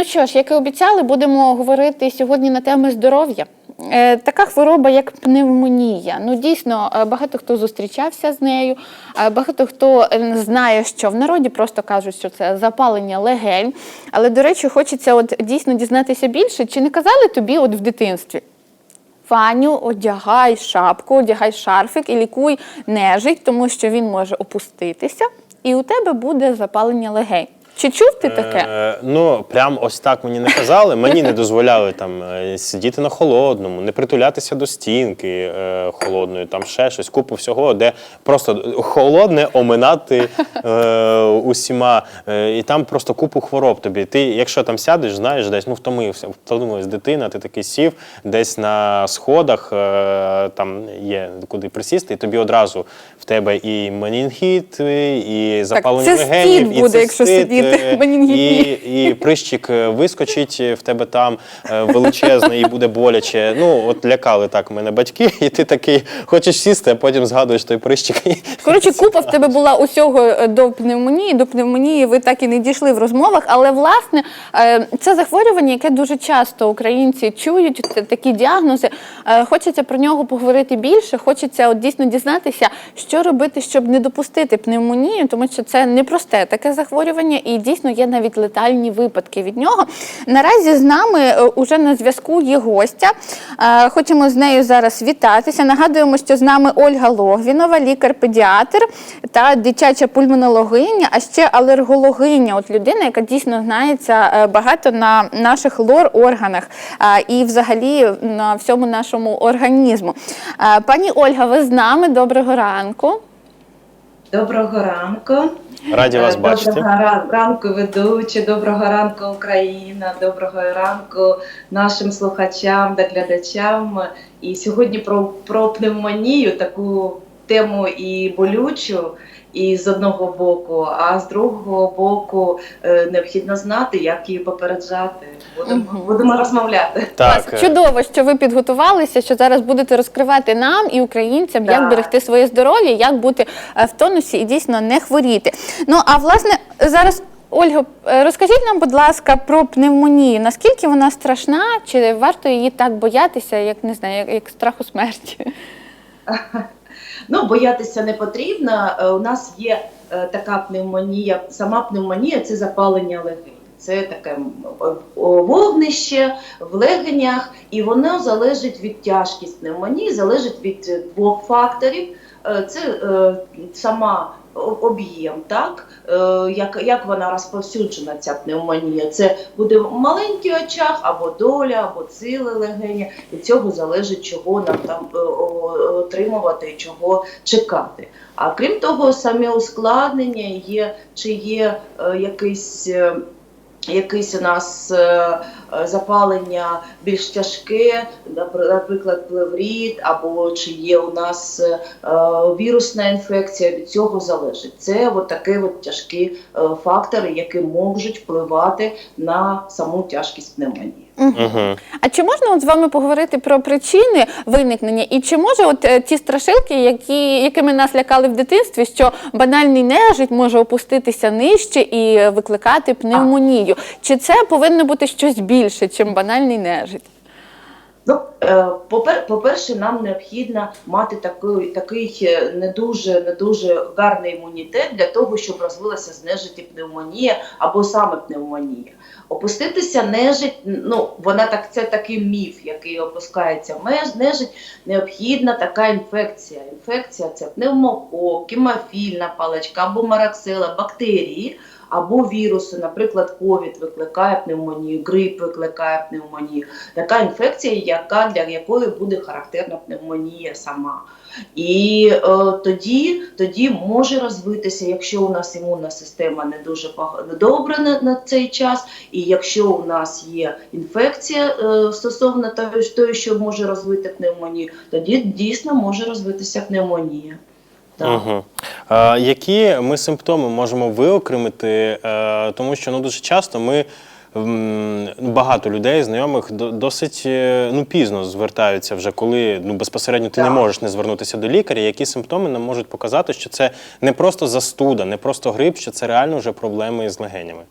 Ну що ж, як і обіцяли, будемо говорити сьогодні на теми здоров'я. Е, Така хвороба, як пневмонія. Ну дійсно, е, багато хто зустрічався з нею, е, багато хто знає, що в народі просто кажуть, що це запалення легень. Але, до речі, хочеться от дійсно дізнатися більше. Чи не казали тобі от в дитинстві? Фаню, одягай шапку, одягай шарфик і лікуй нежить, тому що він може опуститися, і у тебе буде запалення легень. Чи чув ти таке? Е, ну, прям ось так мені не казали. Мені не дозволяли там е, сидіти на холодному, не притулятися до стінки е, холодної, там ще щось, купу всього, де просто холодне оминати е, усіма. Е, і там просто купу хвороб тобі. Ти, якщо там сядеш, знаєш, десь ну втомився, втомилась дитина, ти такий сів десь на сходах, е, там є куди присісти, і тобі одразу в тебе і менінгіт, і запалення це легенів, і буде, якщо сидіти. Е, Менінгітні. і, і прищик е, вискочить в тебе там е, величезний і буде боляче. Ну, от лякали так мене батьки, і ти такий хочеш сісти, а потім згадуєш той прищик. Коротше, купа в тебе була усього е, до пневмонії. До пневмонії ви так і не дійшли в розмовах. Але власне е, це захворювання, яке дуже часто українці чують, такі діагнози. Е, Хочеться про нього поговорити більше. Хочеться от дійсно дізнатися, що робити, щоб не допустити пневмонію, тому що це непросте таке захворювання, і дійсно є навіть летальні випадки від нього. Наразі з нами е, уже на зв'язку є гостя. Е, Хочемо з нею зараз вітатися. Нагадуємо, що з нами Ольга Логвінова, лікар-педіатр та дитяча пульмонологиня, а ще алергологиня. От людина, яка дійсно знається е, багато на наших лор-органах і взагалі на всьому нашому організму. Пані Ольга, ви з нами? Доброго ранку. Доброго ранку. Раді вас доброго бачити. Доброго ранку, ведучі, доброго ранку, Україна, доброго ранку нашим слухачам та глядачам. І сьогодні про, про пневмонію, таку тему і болючу, і з одного боку, а з другого боку е, необхідно знати, як її попереджати. Будемо, будемо розмовляти. Так, Клас. Чудово, що ви підготувалися, що зараз будете розкривати нам і українцям, як берегти своє здоров'я, як бути е, в тонусі і дійсно не хворіти. Ну а власне зараз. Ольго, е, розкажіть нам, будь ласка, про пневмонію. Наскільки вона страшна, чи варто її так боятися, як не знаю, як, як страху смерті? Ну, боятися не потрібно. Е, У нас є е, така пневмонія, сама пневмонія це запалення легень. Це таке вогнище в легенях, і воно залежить від тяжкість пневмонії, залежить від е, двох факторів. Е, Це е, сама об'єм, так е, як, як вона розповсюджена, ця пневмонія. Це буде маленький очаг, або доля, або ціле легеня. Від цього залежить, чого нам там е, отримувати чого чекати. А крім того, самі ускладнення є, чи є е, якийсь. Якийсь у нас е, е, запалення більш тяжке, напр- наприклад, плевріт, або чи є у нас е, вірусна інфекція, від цього залежить. Це от такі от тяжкі фактори, які можуть впливати на саму тяжкість пневмонії. Угу. А чи можна от з вами поговорити про причини виникнення? І чи може от е, ті страшилки, які, якими нас лякали в дитинстві, що банальний нежить може опуститися нижче і е, викликати пневмонію? Чи це повинно бути щось більше, чим банальний нежить? Ну, е, попер- по-перше, нам необхідно мати такий, такий е, не дуже не дуже гарний імунітет для того, щоб розвилася з нежиті пневмонія або саме пневмонія. Опуститися нежить, ну вона так це такий міф, який опускається меж нежить. Необхідна така інфекція. Інфекція це пневмокок, кімофільна паличка або мараксила, бактерії. Або віруси, наприклад, ковід викликає пневмонію, грип викликає пневмонію. Така інфекція, яка для якої буде характерна пневмонія сама. І е, тоді, тоді може розвитися, якщо у нас імунна система не дуже добра на, на цей час, і якщо у нас є інфекція е, стосовно того, того, що може розвити пневмонію, тоді дійсно може розвитися пневмонія. Угу. Е, які ми симптоми можемо виокремити, е, тому що ну, дуже часто ми. Багато людей, знайомих, до- досить е, ну, пізно звертаються вже, коли ну, безпосередньо ти не можеш не звернутися до лікаря. Які симптоми нам можуть показати, що це не просто застуда, не просто грип, що це реально вже проблеми з легенями.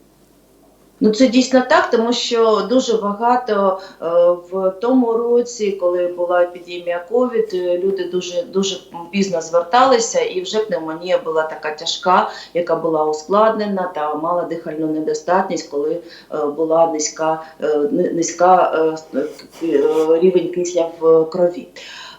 Ну, це дійсно так, тому що дуже багато е, в тому році, коли була епідемія ковід, е, люди дуже дуже пізно зверталися, і вже пневмонія була така тяжка, яка була ускладнена та мала дихальну недостатність, коли е, була низька, е, низька е, е, рівень кисля в крові.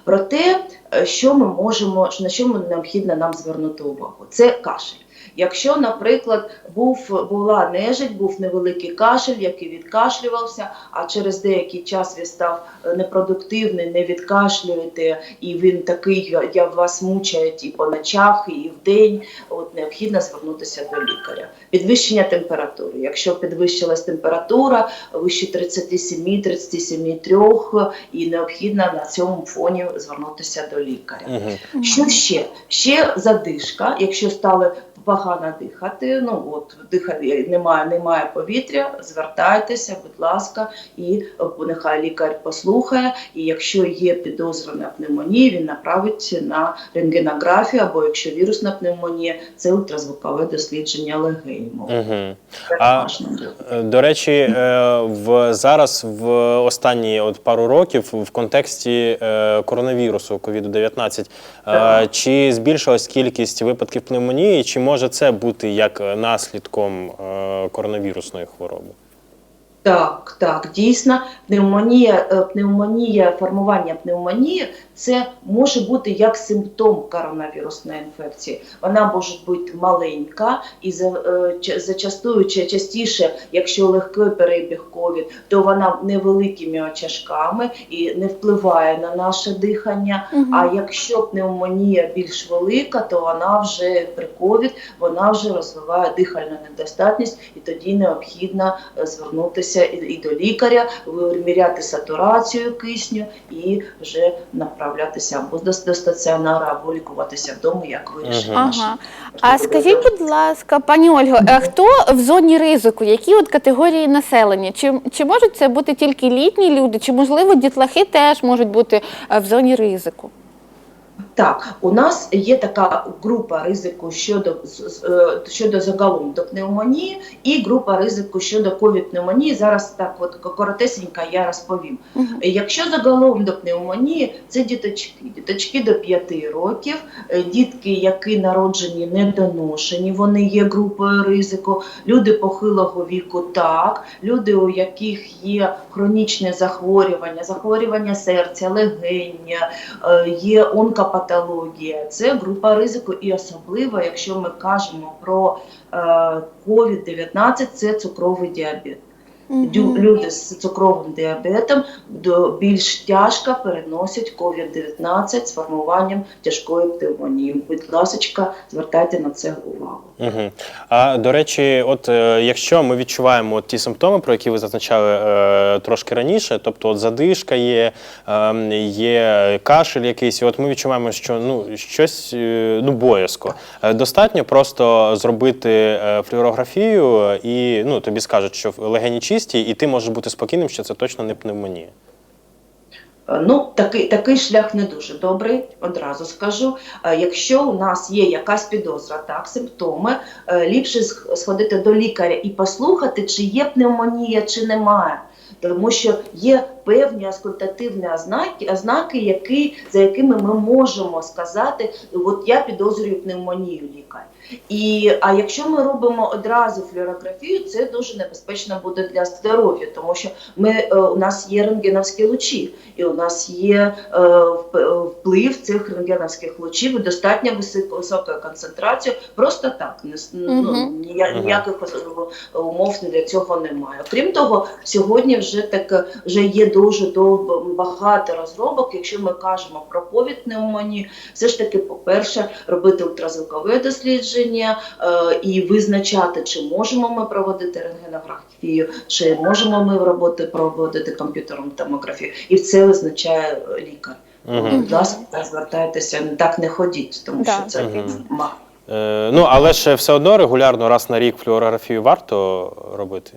Проте, е, що ми можемо, на що необхідно нам звернути увагу? Це кашель. Якщо, наприклад, був була нежить, був невеликий кашель, який відкашлювався, а через деякий час він став е, непродуктивний, не відкашлюєте, і він такий я- я вас мучають і по ночах, і в день. От необхідно звернутися до лікаря. Підвищення температури. Якщо підвищилась температура вище 37, 37,3, і необхідно на цьому фоні звернутися до лікаря. Угу. Що ще? Ще задишка, якщо стали погано дихати, ну от дихати немає, немає повітря, звертайтеся, будь ласка, і е, нехай лікар послухає. І якщо є підозра на пневмонію, він направить на рентгенографію, або якщо вірусна пневмонія, це ультразвукове дослідження легенів. Угу. А- Е, До речі, е, в зараз в останні от пару років в контексті коронавірусу COVID-19, е, Так. чи збільшилась кількість випадків пневмонії, чи може це бути як наслідком е, коронавірусної хвороби? Так, так, дійсно, пневмонія, е, пневмонія, формування пневмонії це може бути як симптом коронавірусної інфекції. Вона може бути маленька і е, зачастую частіше, якщо легкий перебіг ковід, то вона невеликими очажками і не впливає на наше дихання. Мгм. А якщо пневмонія більш велика, то вона вже при ковід вона вже розвиває дихальну недостатність, і тоді необхідно е, звернутися і, до лікаря, виміряти сатурацію кисню і вже направлятися або до, стаціонару, або лікуватися вдома, як вирішить Ага. А скажіть, будь ласка, пані Ольго, е, хто в зоні ризику? Які от категорії населення? Чи, чи можуть це бути тільки літні люди, чи можливо дітлахи теж можуть бути е, в зоні ризику? Так, у нас є така група ризику щодо е, щодо загалом до пневмонії і група ризику щодо ковід-пневмонії. Зараз так, от коротесенько я розповім. Мгм. Якщо загалом до пневмонії, це діточки, діточки до 5 років, е, дітки, які народжені недоношені, вони є групою ризику, люди похилого віку, так, люди, у яких є хронічне захворювання, захворювання серця, легення, е, є онкопатологія, це група ризику, і особливо, якщо ми кажемо про е, COVID-19, це цукровий діабет. Люди з цукровим діабетом до більш тяжко переносять COVID-19 з формуванням тяжкої пневмонії. Будь ласка, звертайте на це увагу. Угу. А до речі, от е, якщо ми відчуваємо от ті симптоми, про які ви зазначали е, трошки раніше, тобто от задишка є, е, є кашель якийсь, і от ми відчуваємо, що ну щось е, ну боязко. Е, Достатньо просто зробити е, флюорографію, і ну тобі скажуть, що легені чисті, і ти можеш бути спокійним, що це точно не пневмонія. Е, Ну, такий, такий шлях не дуже добрий, одразу скажу. Е, Якщо у нас є якась підозра, так, симптоми, е, ліпше сходити до лікаря і послухати, чи є пневмонія, чи немає. Тому що є певні аскультативні ознаки, ознаки які, за якими ми можемо сказати, от я підозрюю пневмонію лікар. І, а якщо ми робимо одразу флюорографію, це дуже небезпечно буде для здоров'я, тому що ми, е, у нас є рентгеновські лучі, і у нас є е, вплив цих рентгеновських лучів достатньо високою концентрацією. Просто так, ну, Мгм. ніяких е, умов для цього немає. Крім того, сьогодні вже так вже є дуже багато розробок. Якщо ми кажемо про ковід пневмонію, все ж таки, по-перше, робити ультразвукове дослідження е, і визначати, чи можемо ми проводити рентгенографію, чи можемо ми роботи проводити комп'ютерну томографію, і це визначає е, лікар. Будь ласка, звертайтеся, так не ходіть, тому що це. Е, ну але ж все одно регулярно раз на рік флюорографію варто робити.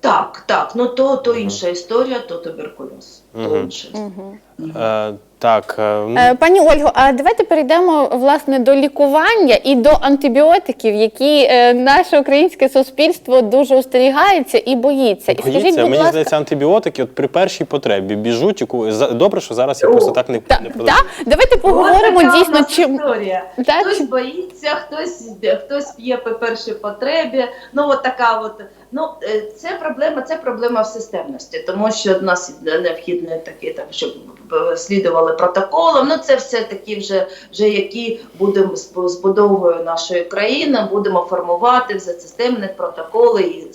Так, так. Ну то, то інша історія, то туберкульоз. То інша Мгм. Е, так, е, Е, Пані Ольго, а давайте перейдемо власне до лікування і до антибіотиків, які е, наше українське суспільство дуже остерігається і боїться. І боїться. скажіть, будь Мені ласка, здається, антибіотики от при першій потребі біжуть. яку- за- Добре, що зараз О, просто так не, та, не та, давайте поговоримо Ось така дійсно, у нас чим історія. Да, хтось чи- боїться, хтось хтось п'є по першій потребі. Ну от така от. Ну е, це проблема, це проблема в системності, тому що в нас необхідно такі там, щоб слідували протоколам. Ну це все такі вже, вже які будемо з збудовою нашої країни, будемо формувати вже системні протоколи і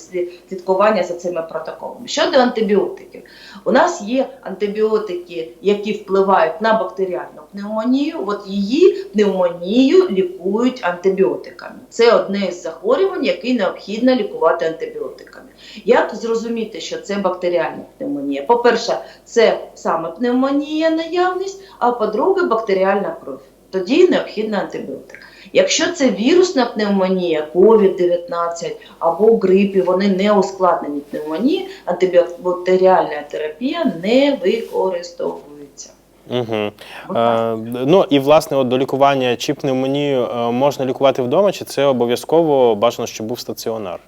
слідкування за цими протоколами. Щодо антибіотиків, у нас є антибіотики, які впливають на бактеріальну пневмонію. От її пневмонію лікують антибіотиками. Це одне із захворювань, які необхідно лікувати антибіотиками. Як зрозуміти, що це бактеріальна пневмонія? По-перше, це саме пневмонія наявність, а по-друге, бактеріальна кров. Тоді необхідний антибіотик. Якщо це вірусна пневмонія, COVID-19 або в грипі, вони не ускладнені пневмонії, антибактеріальна терапія не використовується. Угу. Е, ну і власне от до лікування чи пневмонію е, можна лікувати вдома, чи це обов'язково бажано, щоб був стаціонар?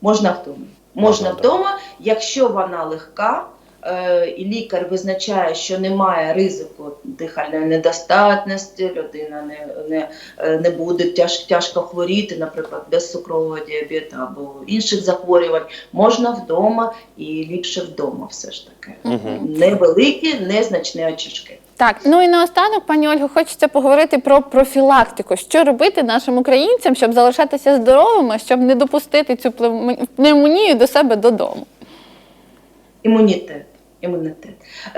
Можна вдома. Можна Можна вдома. якщо вона легка, і лікар визначає, що немає ризику дихальної недостатності, людина не, не, е, не буде тяж, тяжко хворіти, наприклад, без цукрового діабету або інших захворювань, можна вдома і ліпше вдома все ж таки. Мгм. Невеликі, незначні очишки. Так, ну і наостанок, пані Ольго, хочеться поговорити про профілактику. Що робити нашим українцям, щоб залишатися здоровими, щоб не допустити цю пневмонію до себе додому? Імунітет. Імунітет.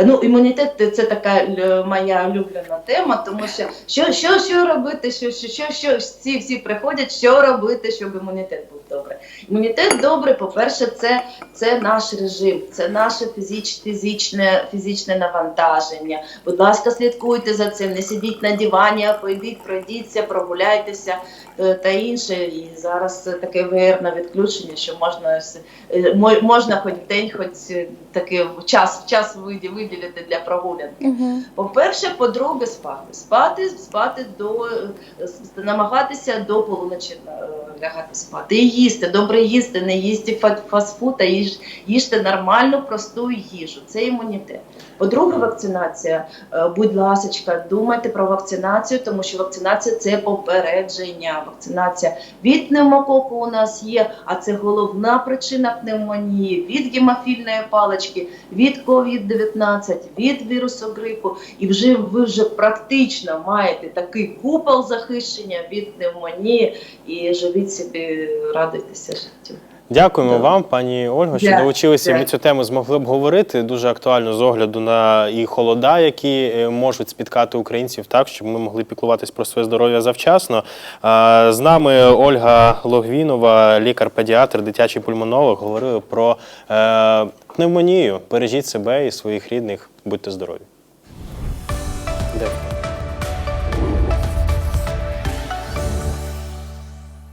Ну, імунітет це така е, моя улюблена тема, тому що що, що, що робити, що, що, що, що всі, всі приходять, що робити, щоб імунітет був добре. Імунітет добре, по-перше, це, це наш режим, це наше фізич, фізичне, фізичне навантаження. Будь ласка, слідкуйте за цим, не сидіть на дивані, а пойдіть, пройдіться, прогуляйтеся та інше. І зараз е, таке ВР на відключення, що можна е, мо- можна хоч день, хоч е, такий час, час виді- виділити для прогулянки. Угу. По-перше, по-друге, спати. Спати, спати до е, намагатися до полуночі е, лягати спати. І їсти, добре їсти, не їсти фа- фастфуд, а їж, їжте нормальну, просту їжу. Це імунітет. По-друге, вакцинація. Е, Будь ласочка, думайте про вакцинацію, тому що вакцинація це попередження. Вакцинація від пневмококу у нас є, а це головна причина пневмонії, від гемофільної палички, від COVID-19, від вірусу грипу. І вже ви вже практично маєте такий купол захищення від пневмонії і живіть собі, радуйтеся життю. Дякуємо Да. вам, пані Ольго, що Дя- долучилися. Ми цю тему змогли б говорити дуже актуально з огляду на і холода, які е, можуть спіткати українців, так щоб ми могли піклуватись про своє здоров'я завчасно. З нами Ольга Логвінова, лікар-педіатр, дитячий пульмонолог, говорили про е, пневмонію. Бережіть себе і своїх рідних. Будьте здорові.